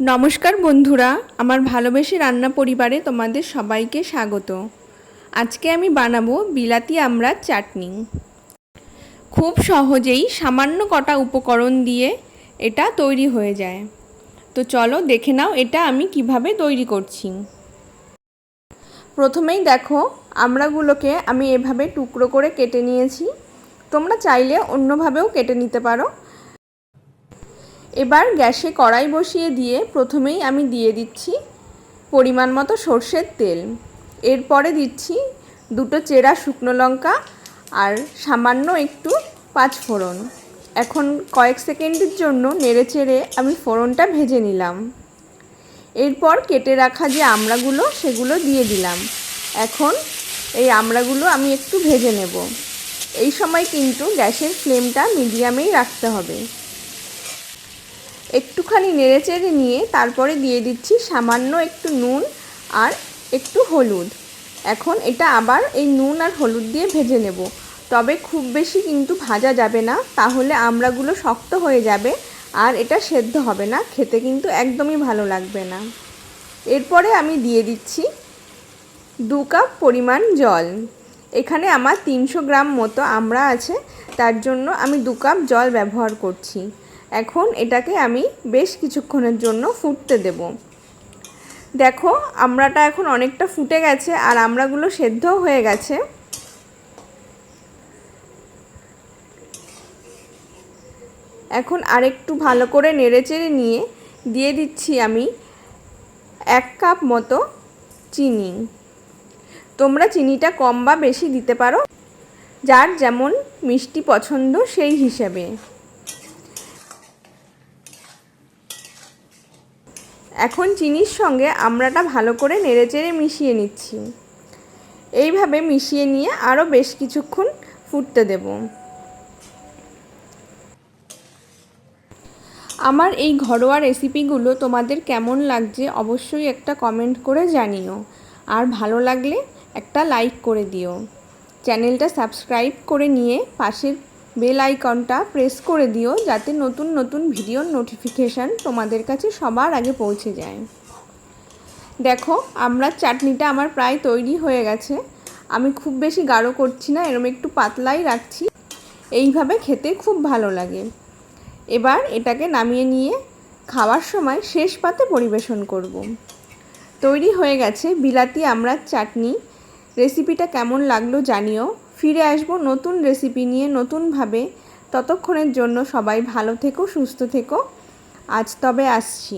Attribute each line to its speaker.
Speaker 1: নমস্কার বন্ধুরা, আমার ভালোবেসে রান্না পরিবারে তোমাদের সবাইকে স্বাগত। আজকে আমি বানাবো বিলাতি আমড়ার চাটনি। খুব সহজেই সামান্য কটা উপকরণ দিয়ে এটা তৈরি হয়ে যায়। তো চলো দেখে নাও এটা আমি কীভাবে তৈরি করছি। প্রথমেই দেখো, আমড়াগুলোকে আমি এভাবে টুকরো করে কেটে নিয়েছি। তোমরা চাইলে অন্যভাবেও কেটে নিতে পারো। এবার গ্যাসে কড়াই বসিয়ে দিয়ে প্রথমেই আমি দিয়ে দিচ্ছি পরিমাণ মতো সর্ষের তেল। এরপরে দিচ্ছি দুটো চেরা শুকনো লঙ্কা আর সামান্য একটু পাঁচ ফোড়ন। এখন কয়েক সেকেন্ডের জন্য নেড়ে চেড়ে আমি ফোড়নটা ভেজে নিলাম। এরপর কেটে রাখা যে আমড়াগুলো, সেগুলো দিয়ে দিলাম। এখন এই আমড়াগুলো আমি একটু ভেজে নেব। এই সময় কিন্তু গ্যাসের ফ্লেমটা মিডিয়ামেই রাখতে হবে। একটুখানি নেড়ে চেড়ে নিয়ে তারপরে দিয়ে দিচ্ছি সামান্য একটু নুন আর একটু হলুদ। এখন এটা আবার এই নুন আর হলুদ দিয়ে ভেজে নেব। তবে খুব বেশি কিন্তু ভাজা যাবে না, তাহলে আমড়াগুলো শক্ত হয়ে যাবে আর এটা সেদ্ধ হবে না, খেতে কিন্তু একদমই ভালো লাগবে না। এরপরে আমি দিয়ে দিচ্ছি দু কাপ পরিমাণ জল। এখানে আমার তিনশো গ্রাম মতো আমড়া আছে, তার জন্য আমি দু কাপ জল ব্যবহার করছি। এখন এটাকে আমি বেশ কিছুক্ষণের জন্য ফুটতে দেব। দেখো, আমড়াটা এখন অনেকটা ফুটে গেছে আর আমড়াগুলো সেদ্ধও হয়ে গেছে। এখন আরেকটু ভালো করে নেড়েচেড়ে নিয়ে দিয়ে দিচ্ছি আমি এক কাপ মতো চিনি। তোমরা চিনিটা কম বা বেশি দিতে পারো, যার যেমন মিষ্টি পছন্দ সেই হিসেবে। এখন চিনির সঙ্গে আমড়াটা ভালো করে নেড়েচেড়ে মিশিয়ে নিচ্ছি। এইভাবে মিশিয়ে নিয়ে আরও বেশ কিছুক্ষণ ফুটতে দেব। আমার এই ঘরোয়া রেসিপিগুলো তোমাদের কেমন লাগছে অবশ্যই একটা কমেন্ট করে জানিও। আর ভালো লাগলে একটা লাইক করে দিও। চ্যানেলটা সাবস্ক্রাইব করে নিয়ে পাশের বেল আইকনটা প্রেস করে দিও যাতে নতুন নতুন ভিডিওর নোটিফিকেশান তোমাদের কাছে সবার আগে পৌঁছে যায়। দেখো, আমরা চাটনিটা আমার প্রায় তৈরি হয়ে গেছে। আমি খুব বেশি গাঢ় করছি না, এরম একটু পাতলাই রাখছি। এইভাবে খেতে খুব ভালো লাগে। এবার এটাকে নামিয়ে নিয়ে খাওয়ার সময় শেষ পাতে পরিবেশন করব। তৈরি হয়ে গেছে বিলাতি আমড়ার চাটনি। রেসিপিটা কেমন লাগল জানিও। ফিরে আসব নতুন রেসিপি নিয়ে নতুনভাবে। ততক্ষণের জন্য সবাই ভালো থেকো, সুস্থ থেকো। আজ তবে আসছি।